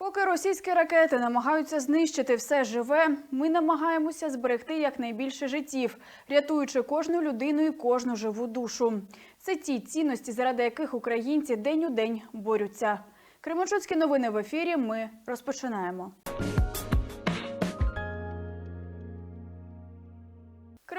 Поки російські ракети намагаються знищити все живе, ми намагаємося зберегти якнайбільше життів, рятуючи кожну людину і кожну живу душу. Це ті цінності, заради яких українці день у день борються. Кременчуцькі новини в ефірі. Ми розпочинаємо.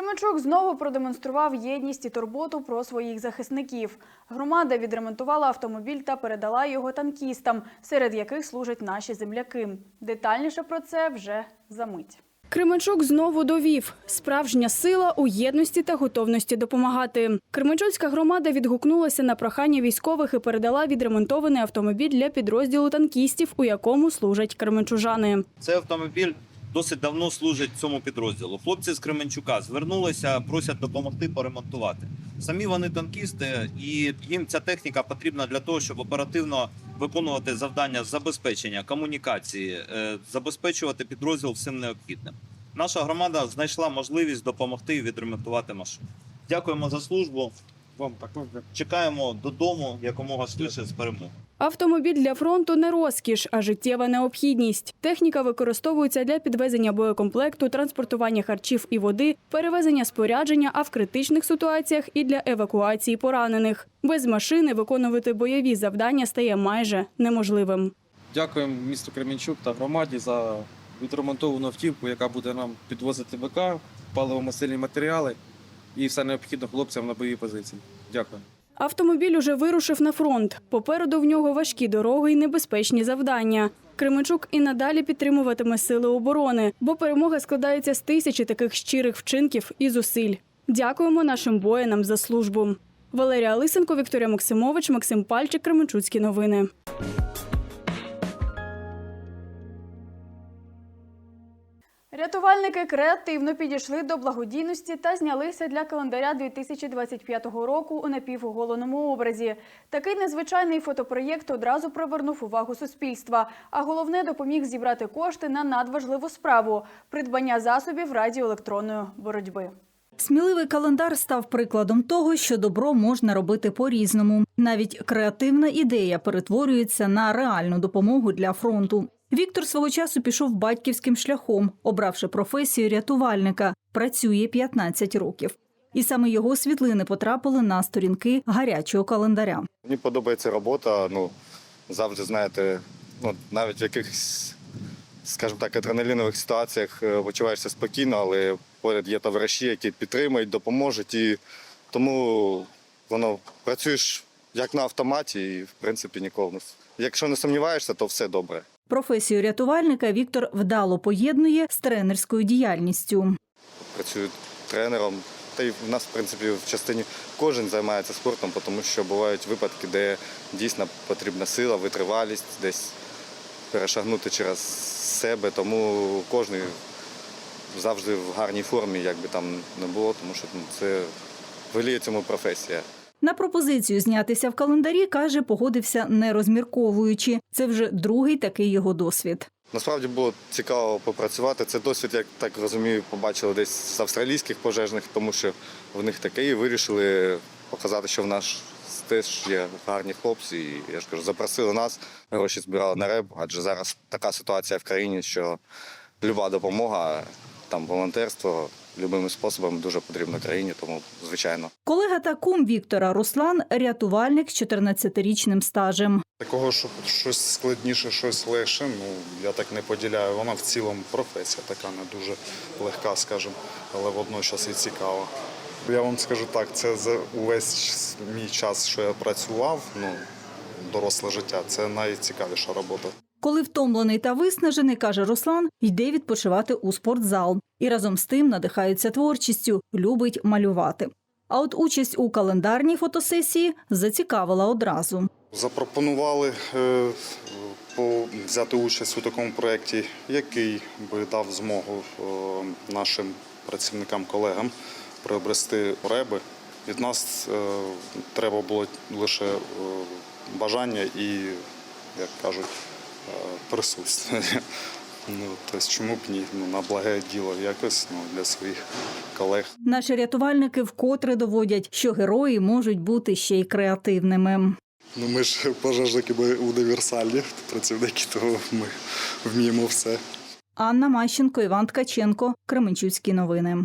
Кременчук знову продемонстрував єдність і турботу про своїх захисників. Громада відремонтувала автомобіль та передала його танкістам, серед яких служать наші земляки. Детальніше про це вже за мить. Кременчук знову довів справжня сила у єдності та готовності допомагати. Кременчуцька громада відгукнулася на прохання військових і передала відремонтований автомобіль для підрозділу танкістів, у якому служать кременчужани. Цей автомобіль досить давно служить цьому підрозділу. Хлопці з Кременчука звернулися, просять допомогти поремонтувати. Самі вони танкісти, і їм ця техніка потрібна для того, щоб оперативно виконувати завдання з забезпечення комунікації, е, забезпечувати підрозділ всім необхідним. Наша громада знайшла можливість допомогти і відремонтувати машину. Дякуємо за службу. Вам також Чекаємо додому якомога швидше з перемоги. Автомобіль для фронту не розкіш, а життєва необхідність. Техніка використовується для підвезення боєкомплекту, транспортування харчів і води, перевезення спорядження, а в критичних ситуаціях і для евакуації поранених. Без машини виконувати бойові завдання стає майже неможливим. дякуємо місту Кременчук та громаді за відремонтовану автівку, яка буде нам підвозити БК, паливо-мастильні матеріали і все необхідне хлопцям на бойові позиції. Дякую. Автомобіль уже вирушив на фронт. Попереду в нього важкі дороги і небезпечні завдання. Кременчук і надалі підтримуватиме сили оборони, бо перемога складається з тисячі таких щирих вчинків і зусиль. Дякуємо нашим воїнам за службу. Валерія Лисенко, Вікторія Максимович, Максим Пальчик, Кременчуцькі новини. Рятувальники креативно підійшли до благодійності та знялися для календаря 2025 року у напівоголеному образі. Такий незвичайний фотопроєкт одразу привернув увагу суспільства, а головне допоміг зібрати кошти на надважливу справу придбання засобів радіоелектронної боротьби. Сміливий календар став прикладом того, що добро можна робити по-різному. Навіть креативна ідея перетворюється на реальну допомогу для фронту. Віктор свого часу пішов батьківським шляхом, обравши професію рятувальника. Працює 15 років. І саме його світлини потрапили на сторінки гарячого календаря. Мені подобається робота. Ну завжди знаєте, ну навіть в якихось, скажімо так, адреналінових ситуаціях е, почуваєшся спокійно, але поряд є товариші, які підтримують, допоможуть. І тому воно працюєш як на автоматі, і в принципі ніколи. Якщо не сумніваєшся, то все добре. Професію рятувальника Віктор вдало поєднує з тренерською діяльністю. Працюю тренером. Та й в нас, в принципі, в частині кожен займається спортом, тому що бувають випадки, де дійсно потрібна сила, витривалість, десь перешагнути через себе. Тому кожен завжди в гарній формі, як би там не було, тому що ну, це веліє цьому професія. На пропозицію знятися в календарі каже, погодився не розмірковуючи. Це вже другий такий його досвід. Насправді було цікаво попрацювати. Це досвід, як так розумію, побачили десь з австралійських пожежних, тому що в них таке і вирішили показати, що в нас теж є гарні хлопці. І я ж кажу, запросили нас, гроші збирали на реб, адже зараз така ситуація в країні, що люба допомога, там волонтерство любими способами дуже потрібно країні, тому звичайно. Колега та кум Віктора Руслан рятувальник з 14-річним стажем. Такого, щоб щось складніше, щось легше, ну я так не поділяю. Вона в цілому професія така не дуже легка, скажімо, але водночас і цікава. Я вам скажу так, це за увесь мій час, що я працював, ну доросле життя, це найцікавіша робота. Коли втомлений та виснажений, каже Руслан, йде відпочивати у спортзал. І разом з тим надихається творчістю, любить малювати. А от участь у календарній фотосесії зацікавила одразу. Запропонували е, взяти участь у такому проєкті, який би дав змогу е, нашим працівникам, колегам приобрести реби. Від нас е, треба було лише бажання і, як кажуть, присутствие. Ну, тобто, чому б ні? Ну, на благе діло якось ну, для своїх колег. Наші рятувальники вкотре доводять, що герої можуть бути ще й креативними. Ну, ми ж пожежники ми універсальні працівники, тому ми вміємо все. Анна Мащенко, Іван Ткаченко, Кременчуцькі новини.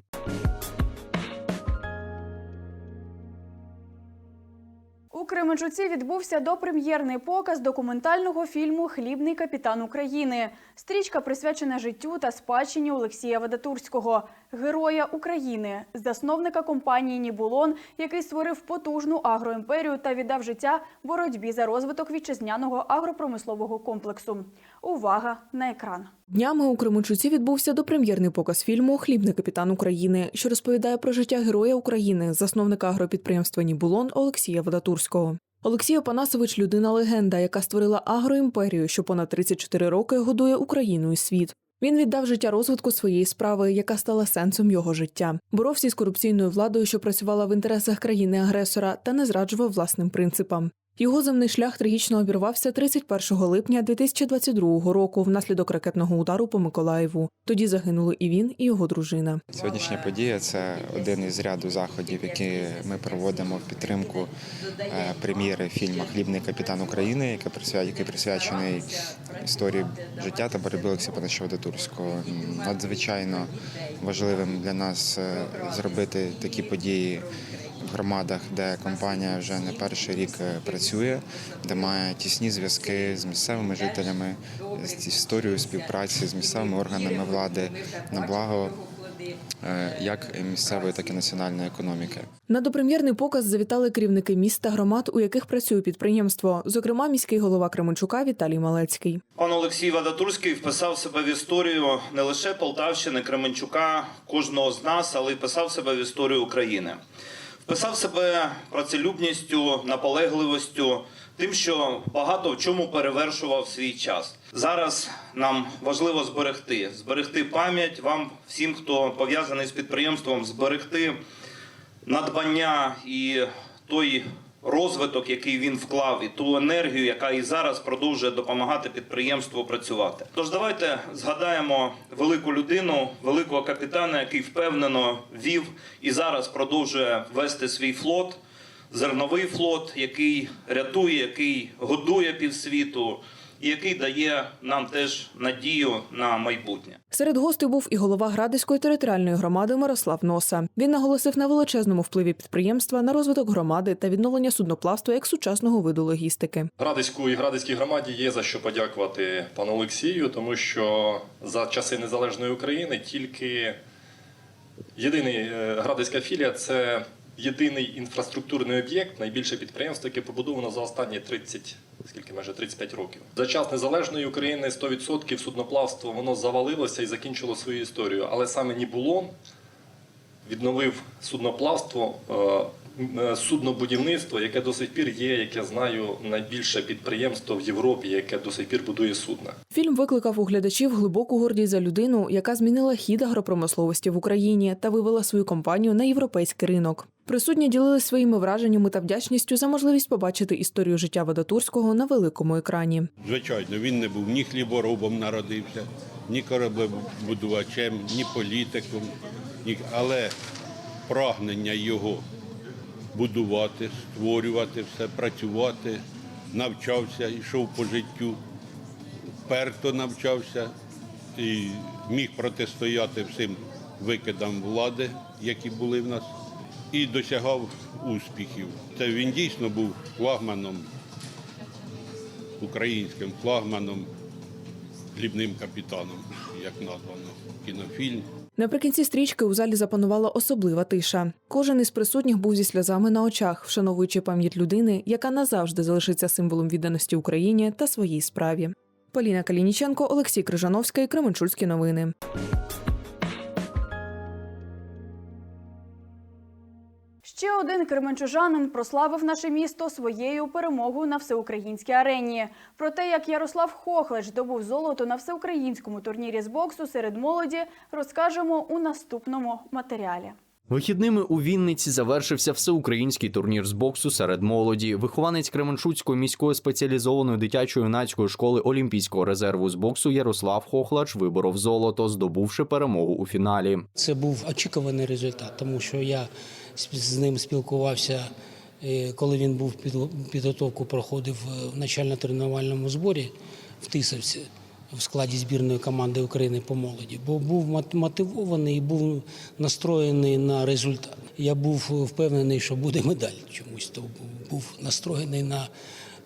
Кременчуці відбувся допрем'єрний показ документального фільму Хлібний капітан України. Стрічка присвячена життю та спадщині Олексія Вадатурського, героя України, засновника компанії Нібулон, який створив потужну агроімперію та віддав життя боротьбі за розвиток вітчизняного агропромислового комплексу. Увага на екран. Днями у Кременчуці відбувся допрем'єрний показ фільму Хлібний капітан України, що розповідає про життя героя України, засновника агропідприємства Нібулон Олексія Водатурського. Олексій Опанасович людина легенда, яка створила агроімперію, що понад 34 роки годує Україну і світ. Він віддав життя розвитку своєї справи, яка стала сенсом його життя. Боровся із корупційною владою, що працювала в інтересах країни-агресора, та не зраджував власним принципам. Його земний шлях трагічно обірвався 31 липня 2022 року внаслідок ракетного удару по Миколаєву. Тоді загинули і він, і його дружина. Сьогоднішня подія це один із ряду заходів, які ми проводимо в підтримку е, прем'єри фільму Хлібний капітан України, який присвя- присвячений історії життя та боротьби Олексія Пановича Водотурського. Надзвичайно важливим для нас е, зробити такі події. Громадах, де компанія вже не перший рік е, працює, де має тісні зв'язки з місцевими жителями, з історією співпраці з місцевими органами влади на благо е, як місцевої, так і національної економіки. На допрем'єрний показ завітали керівники міст та громад, у яких працює підприємство, зокрема міський голова Кременчука Віталій Малецький. Пан Олексій Вадатурський вписав себе в історію не лише Полтавщини, Кременчука, кожного з нас, але й вписав себе в історію України. Вписав себе працелюбністю, наполегливістю, тим, що багато в чому перевершував свій час. Зараз нам важливо зберегти, зберегти пам'ять вам, всім, хто пов'язаний з підприємством, зберегти надбання і той розвиток, який він вклав, і ту енергію, яка і зараз продовжує допомагати підприємству працювати. Тож давайте згадаємо велику людину, великого капітана, який впевнено вів і зараз продовжує вести свій флот. Зерновий флот, який рятує, який годує півсвіту, і який дає нам теж надію на майбутнє. Серед гостей був і голова Градиської територіальної громади Мирослав Носа. Він наголосив на величезному впливі підприємства на розвиток громади та відновлення судноплавства як сучасного виду логістики. Градиську і Градиській громаді є за що подякувати пану Олексію, тому що за часи незалежної України тільки єдиний е, Градиська філія це єдиний інфраструктурний об'єкт, найбільше підприємство, яке побудовано за останні 30, скільки майже 35 років. За час незалежної України 100% судноплавство воно завалилося і закінчило свою історію. Але саме Нібулон відновив судноплавство, е, е, суднобудівництво, яке до сих пір є, як я знаю, найбільше підприємство в Європі, яке до сих пір будує судна. Фільм викликав у глядачів глибоку гордість за людину, яка змінила хід агропромисловості в Україні та вивела свою компанію на європейський ринок. Присутні ділились своїми враженнями та вдячністю за можливість побачити історію життя Вадатурського на великому екрані. Звичайно, він не був ні хліборобом народився, ні кораблебудувачем, ні політиком, ні... але прагнення його будувати, створювати все, працювати, навчався, йшов по життю, вперто навчався і міг протистояти всім викидам влади, які були в нас, і досягав успіхів. Це він дійсно був флагманом українським флагманом, хлібним капітаном, як названо кінофільм. Наприкінці стрічки у залі запанувала особлива тиша. Кожен із присутніх був зі сльозами на очах, вшановуючи пам'ять людини, яка назавжди залишиться символом відданості Україні та своїй справі. Поліна Калініченко, Олексій Крижановський, Кременчуцькі новини. Ще один кременчужанин прославив наше місто своєю перемогою на всеукраїнській арені. Про те, як Ярослав Хохлеш добув золото на всеукраїнському турнірі з боксу серед молоді, розкажемо у наступному матеріалі. Вихідними у Вінниці завершився всеукраїнський турнір з боксу серед молоді. Вихованець Кременчуцької міської спеціалізованої дитячо-юнацької школи Олімпійського резерву з боксу Ярослав Хохлач виборов золото, здобувши перемогу у фіналі. Це був очікуваний результат, тому що я з- ним спілкувався е, коли він був під- підготовку, проходив е, в начально-тренувальному зборі в Тисовці в складі збірної команди України по молоді, бо був мотивований і був настроєний на результат. Я був впевнений, що буде медаль чомусь, то був настроєний на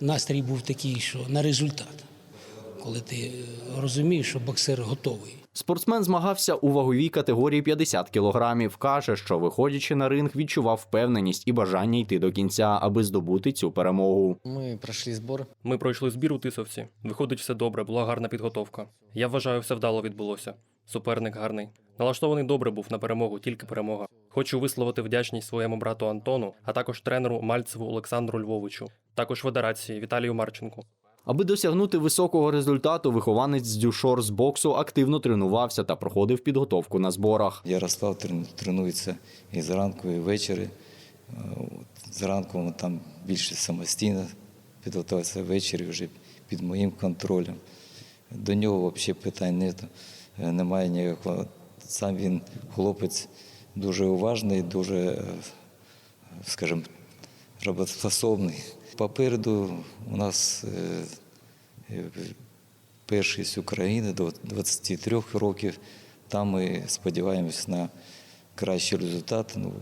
настрій був такий, що на результат, коли ти розумієш, що боксер готовий. Спортсмен змагався у ваговій категорії 50 кілограмів. Каже, що виходячи на ринг, відчував впевненість і бажання йти до кінця, аби здобути цю перемогу. Ми пройшли збор. Ми пройшли збір у Тисовці. Виходить все добре, була гарна підготовка. Я вважаю, все вдало відбулося. Суперник гарний. Налаштований добре був на перемогу, тільки перемога. Хочу висловити вдячність своєму брату Антону, а також тренеру Мальцеву Олександру Львовичу, також федерації Віталію Марченку. Аби досягнути високого результату, вихованець з дюшор з боксу активно тренувався та проходив підготовку на зборах. Ярослав трен- тренується і зранку, і ввечері. Е, Зранку він там більше самостійно підготувався ввечері вже під моїм контролем. До нього взагалі питань нету, е, немає ніякого. Сам він хлопець дуже уважний, дуже, е, скажімо, роботоспособний. Попереду у нас е, е, першість України до 23 років. Там ми сподіваємось на кращий результат, ну,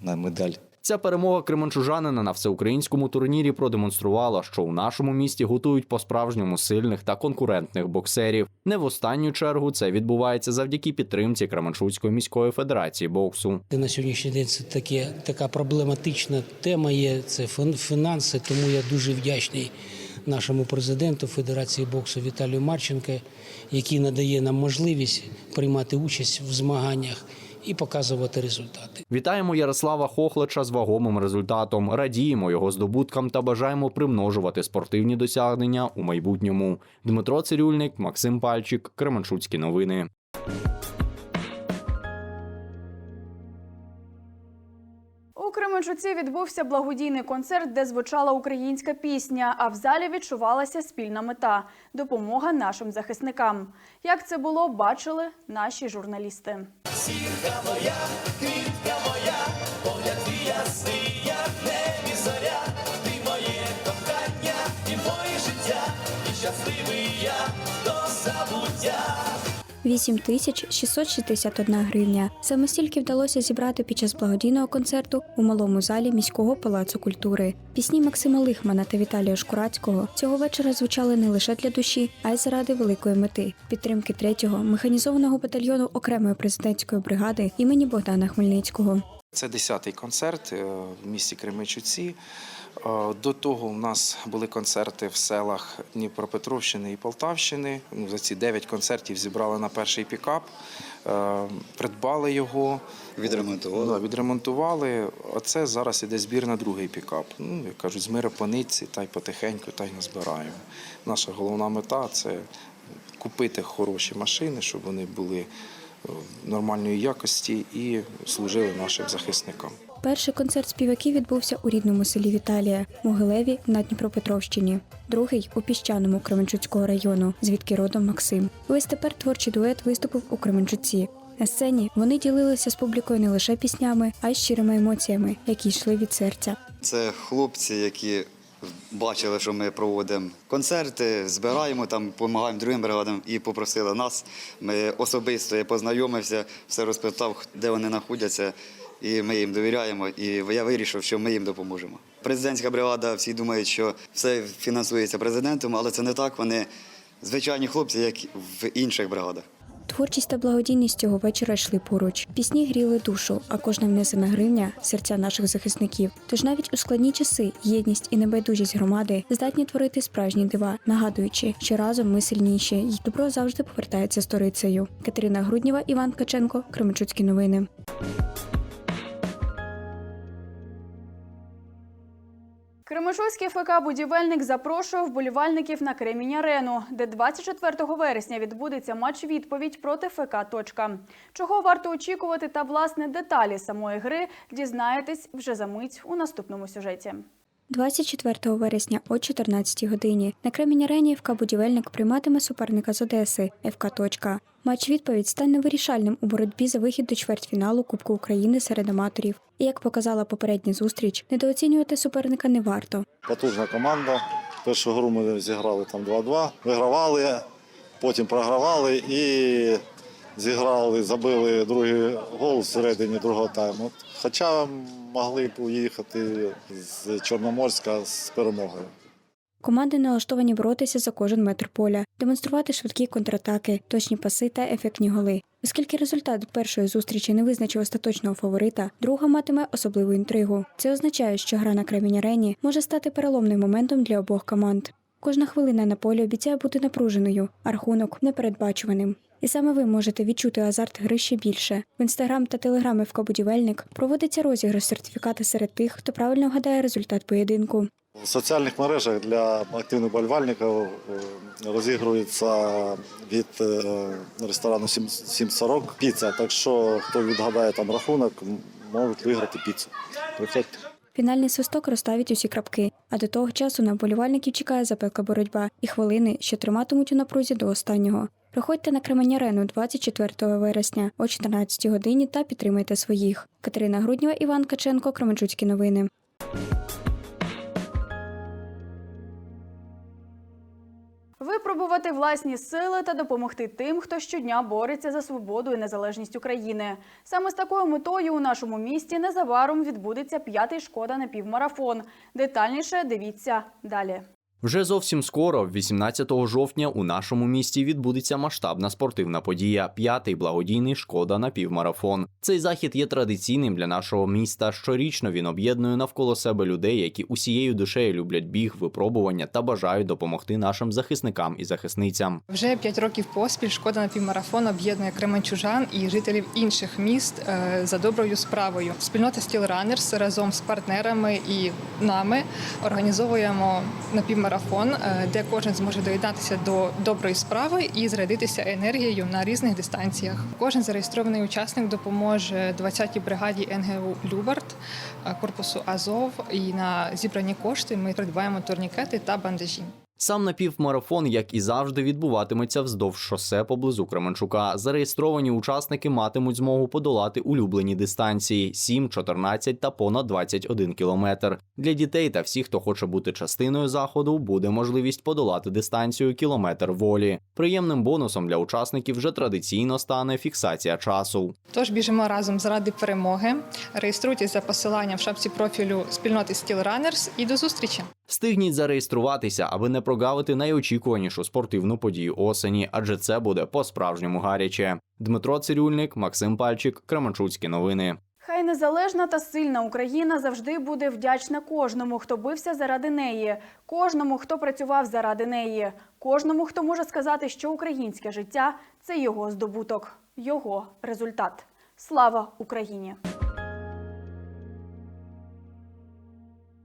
на медаль. Ця перемога кременчужанина на всеукраїнському турнірі продемонструвала, що у нашому місті готують по-справжньому сильних та конкурентних боксерів. Не в останню чергу це відбувається завдяки підтримці Кременчуцької міської федерації боксу. На сьогоднішній день це таке, така проблематична тема є. Це фін- фінанси. Тому я дуже вдячний нашому президенту Федерації боксу Віталію Марченко, який надає нам можливість приймати участь в змаганнях і показувати результати. Вітаємо Ярослава Хохлича з вагомим результатом. Радіємо його здобуткам та бажаємо примножувати спортивні досягнення у майбутньому. Дмитро Цирюльник, Максим Пальчик, Кременчуцькі новини. Кременчуці відбувся благодійний концерт, де звучала українська пісня, а в залі відчувалася спільна мета допомога нашим захисникам. Як це було, бачили наші журналісти. Вісім тисяч 661 гривня. Саме стільки вдалося зібрати під час благодійного концерту у малому залі міського палацу культури. Пісні Максима Лихмана та Віталія Шкурацького цього вечора звучали не лише для душі, а й заради великої мети підтримки третього механізованого батальйону окремої президентської бригади імені Богдана Хмельницького. Це 10-й концерт е, в місті Кременчуці. Е, До того у нас були концерти в селах Дніпропетровщини і Полтавщини. Ну, За ці 9 концертів зібрали на перший пікап, е, придбали його. Відремонтували. Да, відремонтували. Оце зараз іде збір на другий пікап. Ну, як кажуть, з по нитці, та й потихеньку, та й назбираємо. Наша головна мета це купити хороші машини, щоб вони були е, нормальної якості і служили нашим захисникам. Перший концерт співаків відбувся у рідному селі Віталія, Могилеві на Дніпропетровщині. Другий у піщаному Кременчуцького району, звідки родом Максим. І ось тепер творчий дует виступив у Кременчуці. На сцені вони ділилися з публікою не лише піснями, а й щирими емоціями, які йшли від серця. Це хлопці, які бачили, що ми проводимо концерти, збираємо там, допомагаємо другим бригадам і попросили нас. Ми особисто я познайомився, все розпитав, де вони знаходяться, і ми їм довіряємо. І я вирішив, що ми їм допоможемо. Президентська бригада, всі думають, що все фінансується президентом, але це не так. Вони звичайні хлопці, як в інших бригадах. Творчість та благодійність цього вечора йшли поруч. Пісні гріли душу, а кожна внесена гривня серця наших захисників. Тож навіть у складні часи єдність і небайдужість громади здатні творити справжні дива, нагадуючи, що разом ми сильніші, і добро завжди повертається сторицею. Катерина Грудніва, Іван Ткаченко, Кременчуцькі новини. Кременчуцький ФК Будівельник запрошує вболівальників на Кремінь Арену, де 24 вересня відбудеться матч відповідь проти ФК. Точка. Чого варто очікувати та власне деталі самої гри дізнаєтесь вже за мить у наступному сюжеті. 24 вересня о 14 годині. На Кремінь арені ФК Будівельник прийматиме суперника з Одеси ФК Точка. Матч відповідь стане вирішальним у боротьбі за вихід до чвертьфіналу Кубку України серед аматорів. І як показала попередня зустріч, недооцінювати суперника не варто. Потужна команда. Першу гру ми зіграли там 2-2, вигравали, потім програвали і зіграли, забили другий гол всередині другого тайму. Хоча могли б уїхати з Чорноморська з перемогою. Команди налаштовані боротися за кожен метр поля, демонструвати швидкі контратаки, точні паси та ефектні голи. Оскільки результат першої зустрічі не визначив остаточного фаворита, друга матиме особливу інтригу. Це означає, що гра на Кремінь арені може стати переломним моментом для обох команд. Кожна хвилина на полі обіцяє бути напруженою, а рахунок непередбачуваним. І саме ви можете відчути азарт гри ще більше. В інстаграм та телеграм ФК Будівельник проводиться розіграш сертифіката серед тих, хто правильно гадає результат поєдинку. В соціальних мережах для активних болівальників е, розігрується від е, ресторану 740 піца. Так що хто відгадає там рахунок, можуть виграти піцу. Приходьте. Фінальний свисток розставить усі крапки, а до того часу на вболівальників чекає запекла боротьба і хвилини, що триматимуть у напрузі до останнього. Приходьте на Кременярену 24 вересня о 14 годині та підтримайте своїх. Катерина Груднєва, Іван Каченко, Кременчуцькі новини. Випробувати власні сили та допомогти тим, хто щодня бореться за свободу і незалежність України. Саме з такою метою у нашому місті незабаром відбудеться п'ятий шкода на півмарафон. Детальніше дивіться далі. Вже зовсім скоро, 18 жовтня, у нашому місті відбудеться масштабна спортивна подія п'ятий благодійний шкода на півмарафон. Цей захід є традиційним для нашого міста. Щорічно він об'єднує навколо себе людей, які усією душею люблять біг, випробування та бажають допомогти нашим захисникам і захисницям. Вже п'ять років поспіль шкода на півмарафон об'єднує кременчужан і жителів інших міст е, за доброю справою. Спільнота Steel Runners разом з партнерами і нами організовуємо напівмарафон, е, де кожен зможе доєднатися до доброї справи і зарядитися енергією на різних дистанціях. Кожен зареєстрований учасник допоможе 20-й бригаді НГУ Любарт, е, корпусу Азов. І на зібрані кошти ми придбаємо турнікети та бандажі. Сам напівмарафон, як і завжди, відбуватиметься вздовж шосе поблизу Кременчука. Зареєстровані учасники матимуть змогу подолати улюблені дистанції 7, 14 та понад 21 кілометр. Для дітей та всіх, хто хоче бути частиною заходу, буде можливість подолати дистанцію кілометр волі. Приємним бонусом для учасників вже традиційно стане фіксація часу. Тож біжимо разом заради перемоги. Реєструйтесь за посиланням в шапці профілю спільноти Steel Runners і до зустрічі. Встигніть зареєструватися, аби не прогавити найочікуванішу спортивну подію осені, адже це буде по-справжньому гаряче. Дмитро Цирюльник, Максим Пальчик, Кременчуцькі новини. Хай незалежна та сильна Україна завжди буде вдячна кожному, хто бився заради неї, кожному, хто працював заради неї, кожному, хто може сказати, що українське життя це його здобуток, його результат. Слава Україні!